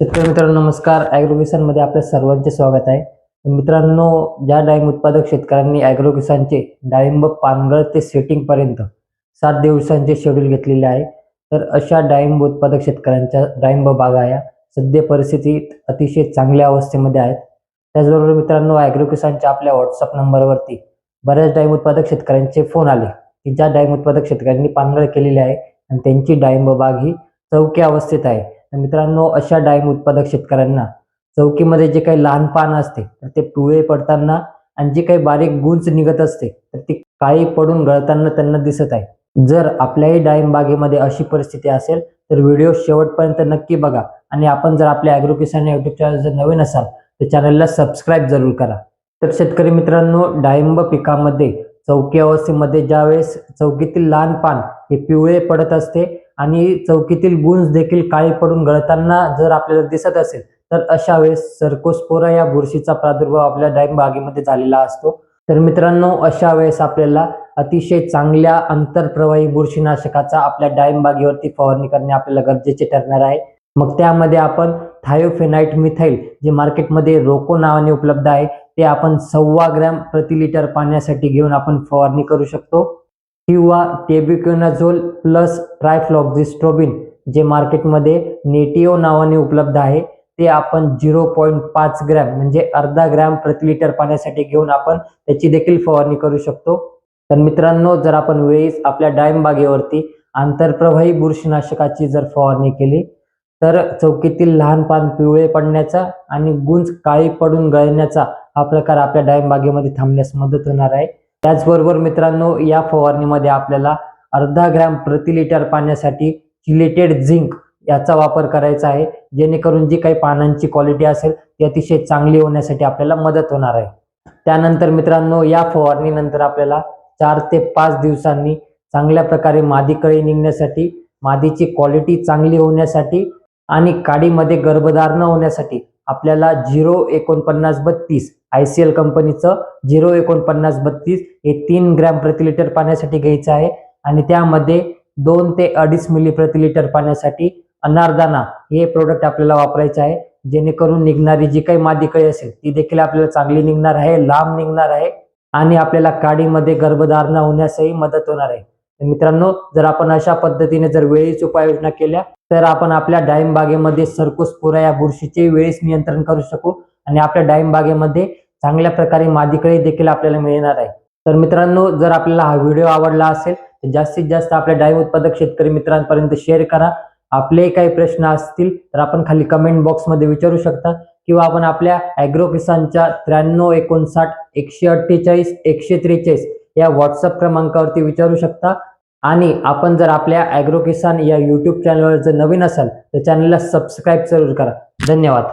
शेतकरी मित्रांनो नमस्कार. ॲग्रो किसानमध्ये आपल्या सर्वांचे स्वागत आहे. मित्रांनो ज्या डाळिंब उत्पादक शेतकऱ्यांनी ॲग्रो किसानचे डाळिंब पानगळ ते सेटिंगपर्यंत सात दिवसांचे शेड्यूल घेतलेले आहे. तर अशा डाळिंब उत्पादक शेतकऱ्यांच्या डाळिंब बागा या सध्या परिस्थितीत अतिशय चांगल्या अवस्थेमध्ये आहेत. त्याचबरोबर मित्रांनो ॲग्रो किसानच्या आपल्या व्हॉट्सअप नंबरवरती बऱ्याच डाळिंब उत्पादक शेतकऱ्यांचे फोन आले की ज्या डाळिंब उत्पादक शेतकऱ्यांनी पानगळ केलेली आहे आणि त्यांची डाळिंब बाग ही चौक्या अवस्थेत आहे. तर मित्रांनो अशा डाळिंब उत्पादक शेतकऱ्यांना चौकीमध्ये जे काही लहान पान असते तर ते पिवळे पडताना आणि जे काही बारीक गुंज निघत असते तर ती काळी पडून गळताना त्यांना दिसत आहे. जर आपल्याही डाळिंब बागेमध्ये अशी परिस्थिती असेल तर व्हिडिओ शेवटपर्यंत नक्की बघा आणि आपण जर आपल्या ॲग्रो किसान युट्यूब चॅनल जर नवीन असाल तर चॅनलला सबस्क्राईब जरूर करा. तर शेतकरी मित्रांनो डाळिंब पिकामध्ये चौकी अवस्थेमध्ये ज्यावेळेस चौकीतील लहान पान हे पिवळे पडत असते आणि चौकीतील गुंज देखील काळी पडून गळताना जर आपल्याला दिसत असेल तर अशा वेळेस सर्कोस्पोरा या बुरशीचा प्रादुर्भाव आपल्या डाळिंबबागेमध्ये झालेला असतो. तर मित्रांनो अशा वेळेस आपल्याला अतिशय चांगल्या आंतरप्रवाही बुरशीनाशकाचा आपल्या डाळिंबागेवरती फवारणी करणे आपल्याला गरजेचे ठरणार आहे. मग त्यामध्ये आपण थायोफेनाइट मिथाईल जे मार्केटमध्ये रोको नावाने उपलब्ध आहे ते आपण सव्वा ग्रॅम प्रति लिटर पाण्यासाठी घेऊन आपण फवारणी करू शकतो. किंवा टेबिक्युनाझोल प्लस ट्रायफ्लॉक्झिस्ट्रोबिन जे मार्केटमध्ये नेटिओ नावाने उपलब्ध आहे ते आपण झिरो पॉईंट पाच ग्रॅम म्हणजे अर्धा ग्रॅम प्रति लिटर पाण्यासाठी घेऊन आपण त्याची देखील फवारणी करू शकतो. तर मित्रांनो जर आपण वेळीच आपल्या डाळिंब बागेवरती आंतरप्रवाही बुरशीनाशकाची जर फवारणी केली तर चौकीतील लहान पान पिवळे पडण्याचा आणि गुंज काळी पडून गळण्याचा हा प्रकार आपल्या डाळिंब बागेमध्ये थांबण्यास मदत होणार आहे. त्याचबरोबर मित्रांनो या फवारणीमध्ये आपल्याला अर्धा ग्रॅम प्रति लिटर पाण्यासाठी चिलेटेड झिंक याचा वापर करायचा आहे जेणेकरून जी काही पानांची क्वालिटी असेल ती अतिशय चांगली होण्यासाठी आपल्याला मदत होणार आहे. त्यानंतर मित्रांनो या फवारणीनंतर आपल्याला चार ते पाच दिवसांनी चांगल्या प्रकारे मादी कळी निघण्यासाठी मादीची क्वालिटी चांगली होण्यासाठी आणि काडीमध्ये गर्भधार न होण्यासाठी आपल्याला झिरो एकोणपन्नास बत्तीस आय सी एल कंपनीचं झिरो एकोणपन्नास बत्तीस हे तीन ग्रॅम प्रति लिटर पाण्यासाठी घ्यायचं आहे. आणि त्यामध्ये दोन ते अडीच मिली प्रति लिटर पाण्यासाठी अनारदाना हे प्रोडक्ट आपल्याला वापरायचं आहे. जेणेकरून निघणारी जी काही मादी कळी असेल ती देखील आपल्याला चांगली निघणार आहे लांब निघणार आहे. आणि आपल्याला काडीमध्ये गर्भधारणा होण्यासही मदत होणार आहे. मित्रांनो जर आपण अशा पद्धतीने जर वेळीच उपाययोजना केल्या तर आपण आपल्या डाळिंब बागेमध्ये सरकोस्पुरा या बुरशीचे वेळीच नियंत्रण करू शकू आणि आपल्या डाळिंब बागेमध्ये चांगल्या प्रकारे मादीकळी देखील आपल्याला मिळणार आहे. तर मित्रांनो जर आपल्याला हा व्हिडिओ आवडला असेल तर जास्तीत जास्त आपल्या डाळिंब उत्पादक शेतकरी मित्रांपर्यंत शेअर करा. आपले काही प्रश्न असतील तर आपण खाली कमेंट बॉक्समध्ये विचारू शकता किंवा आपण आपल्या ॲग्रो किसानच्या त्र्याण्णव एकोणसाठ एकशे अठ्ठेचाळीस एकशे त्रेचाळीस या व्हॉट्सअप क्रमांकावरती विचारू शकता. आणि आपण जर आपल्या ॲग्रो किसान या यूट्यूब चॅनलवर जर नवीन असाल तर चॅनलला सबस्क्राईब जरूर करा. धन्यवाद.